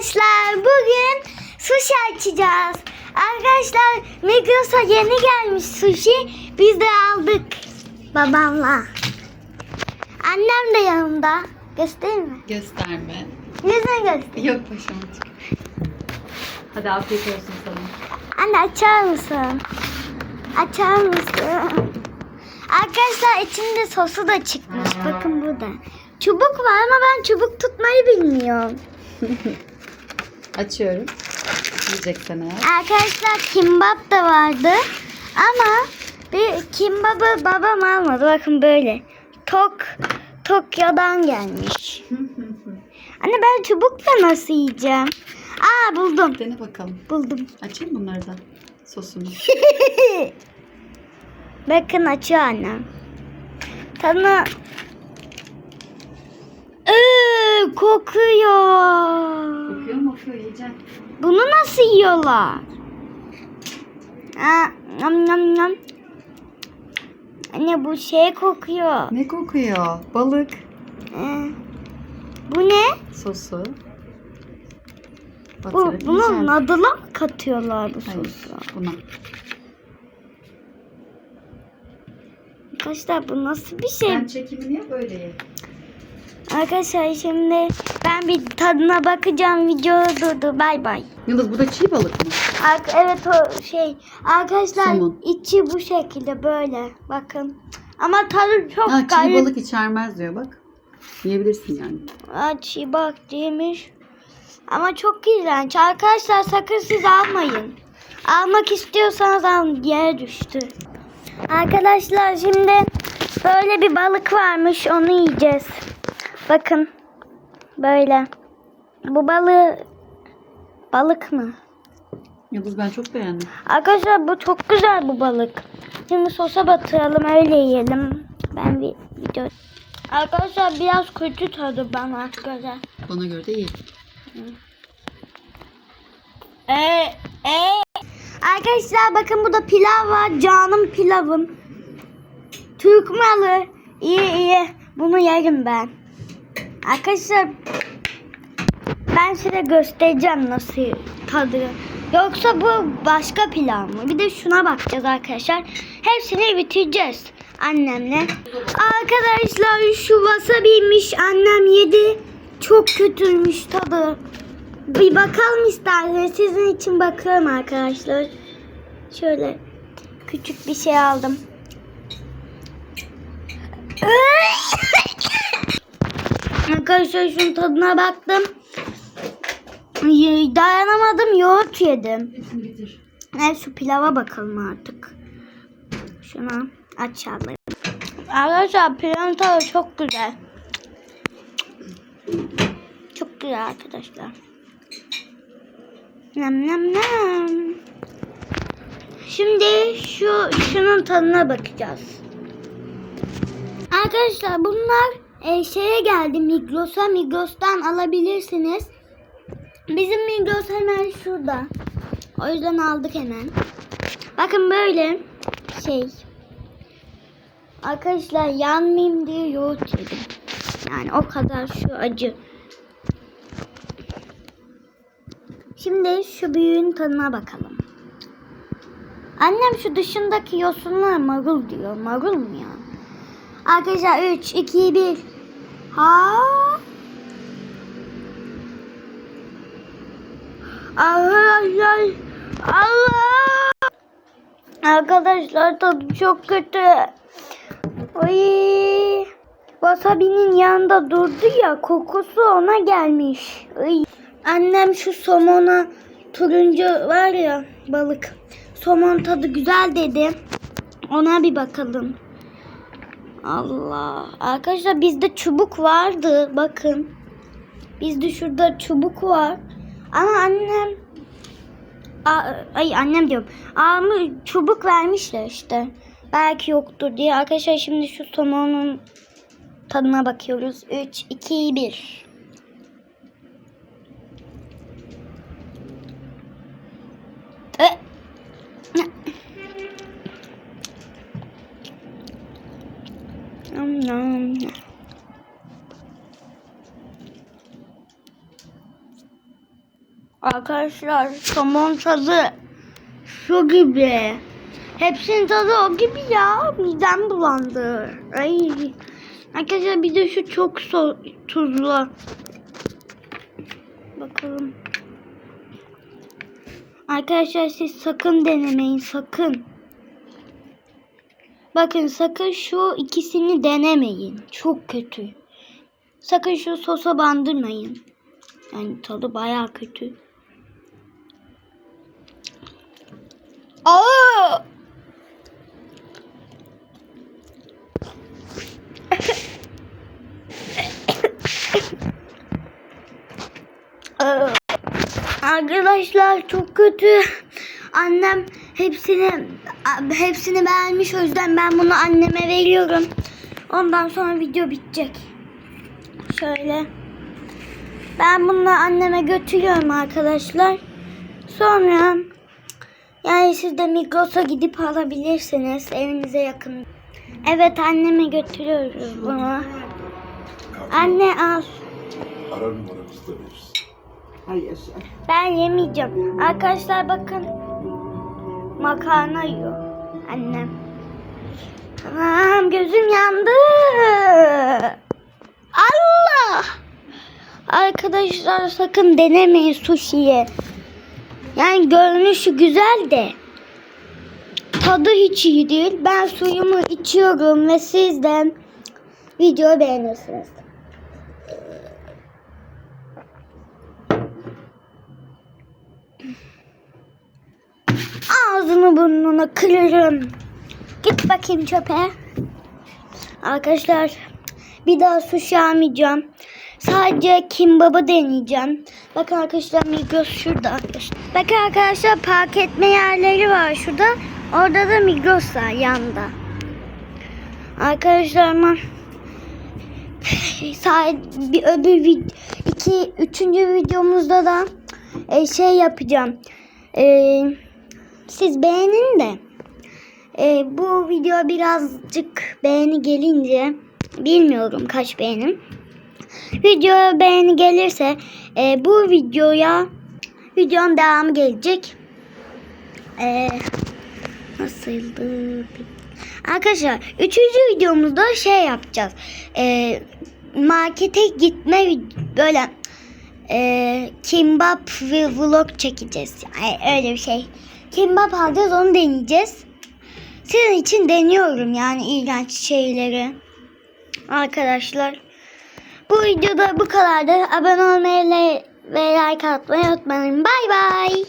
Arkadaşlar bugün sushi açacağız. Arkadaşlar Migros'a yeni gelmiş sushi. Biz de aldık babamla. Annem de yanımda. Göstereyim mi? Gösterme. Yüzünü göster. Yok başıma çık. Hadi afiyet olsun sana. Anne açar mısın? Açar mısın? Arkadaşlar içinde sosu da çıkmış. Bakın burada. Çubuk var ama ben çubuk tutmayı bilmiyorum. Açıyorum. Yiyeceksen eğer. Arkadaşlar kimbap da vardı. Ama bir kimbabı babam almadı. Bakın böyle. Tok Tokyo'dan gelmiş. Anne ben çubukla nasıl yiyeceğim? Aa buldum. Dene bakalım. Buldum. Açayım bunları da. Sosunu. Bakın açıyor annem. Tadına... Iıı, kokuyor. Mu? Kokuyor yiyeceğim. Bunu nasıl yiyorlar? Aa, nam nam nam. Anne bu şey kokuyor. Ne kokuyor? Balık. Ee, bu ne? Sosu. Bu, Batırıp bunu yiyeceksin. nadıla mı katıyorlar bu Hayır. sosu? Buna. Arkadaşlar bu nasıl bir şey? Sen çekimini yap öyle ye. Arkadaşlar şimdi ben bir tadına bakacağım. Video durdu. Bay bay. Yıldız bu da çiğ balık mı? Ar- evet o şey. Arkadaşlar Somun. içi bu şekilde böyle. Bakın. Ama tadı çok Ha, çiğ garip. balık içermez diyor bak. Yiyebilirsin yani. Açı bak demiş. Ama çok iğrenç. Arkadaşlar sakın siz almayın. Almak istiyorsanız alın. Yere düştü. Arkadaşlar şimdi böyle bir balık varmış. Onu yiyeceğiz. Bakın. Böyle. Bu balığı balık mı? Yıldız ben çok beğendim. Arkadaşlar bu çok güzel bu balık. Şimdi sosa batıralım öyle yiyelim. Ben bir video... Arkadaşlar biraz kötü tadı bana göre. Bana göre de iyi. Ee, ee. Arkadaşlar bakın burada pilav var. Canım pilavım. Türk malı. İyi iyi. Bunu yerim ben. Arkadaşlar ben size göstereceğim nasıl tadı. Yoksa bu başka pilav mı? Bir de şuna bakacağız arkadaşlar. Hepsini bitireceğiz annemle. Arkadaşlar şu wasabiymiş annem yedi. Çok kötüymüş tadı. Bir bakalım isterseniz. Sizin için bakıyorum arkadaşlar. Şöyle küçük bir şey aldım. Arkadaşlar şunun tadına baktım. Dayanamadım yoğurt yedim. Evet şu pilava bakalım artık. Şuna açalım. Arkadaşlar pilavın tadı çok güzel. Çok güzel arkadaşlar. Nem nem nem. Şimdi şu şunun tadına bakacağız. Arkadaşlar bunlar e, şeye geldi Migros'a. Migros'tan alabilirsiniz. Bizim Migros hemen şurada. O yüzden aldık hemen. Bakın böyle şey. Arkadaşlar yanmayayım diye yoğurt yedim. Yani o kadar şu acı. Şimdi şu büyüğün tadına bakalım. Annem şu dışındaki yosunlar marul diyor. Marul mu ya? Arkadaşlar 3, 2, 1. Ha? Arkadaşlar Allah! Arkadaşlar tadı çok kötü. Ay. Wasabi'nin yanında durdu ya kokusu ona gelmiş. Ay. Annem şu somona turuncu var ya balık. Somon tadı güzel dedi. Ona bir bakalım. Allah. Arkadaşlar bizde çubuk vardı. Bakın. Bizde şurada çubuk var. Ama annem A- ay annem diyorum. Ama çubuk vermişler işte. Belki yoktur diye. Arkadaşlar şimdi şu somonun tadına bakıyoruz. 3 2 1. Arkadaşlar somon tadı şu gibi. Hepsinin tadı o gibi ya. Midem bulandı. Ay. Arkadaşlar bir de şu çok so tuzlu. Bakalım. Arkadaşlar siz sakın denemeyin sakın. Bakın sakın şu ikisini denemeyin. Çok kötü. Sakın şu sosa bandırmayın. Yani tadı bayağı kötü. Aa! Arkadaşlar çok kötü. Annem hepsini hepsini beğenmiş o yüzden ben bunu anneme veriyorum. Ondan sonra video bitecek. Şöyle. Ben bunu anneme götürüyorum arkadaşlar. Sonra yani siz de Migros'a gidip alabilirsiniz. Evinize yakın. Evet anneme götürüyoruz bunu. Anne al. Ara numaramızı da veririz. Yaşa. Ben yemeyeceğim. Arkadaşlar bakın. Makarna yiyor annem. Anam gözüm yandı. Allah. Arkadaşlar sakın denemeyin sushi'yi. Yani görünüşü güzel de tadı hiç iyi değil. Ben suyumu içiyorum ve siz de videoyu beğenirsiniz. Ağzını burnunu kırarım. Git bakayım çöpe. Arkadaşlar bir daha sushi almayacağım. Sadece kimbabı deneyeceğim. Bakın arkadaşlar Migros şurada. Bakın arkadaşlar park etme yerleri var şurada. Orada da Migros var yanda. Arkadaşlar Sa- bir öbür iki üçüncü videomuzda da e, şey yapacağım. E, siz beğenin de e, bu video birazcık beğeni gelince bilmiyorum kaç beğenim. Video beğeni gelirse e, bu videoya videonun devamı gelecek. E, nasıldı? Arkadaşlar üçüncü videomuzda şey yapacağız. E, markete gitme böyle e, kimbap vlog çekeceğiz. Yani öyle bir şey. Kimbap alacağız onu deneyeceğiz. Sizin için deniyorum yani iğrenç şeyleri. Arkadaşlar. Bu videoda bu kadardı. Abone olmayı ve like atmayı unutmayın. Bay bay.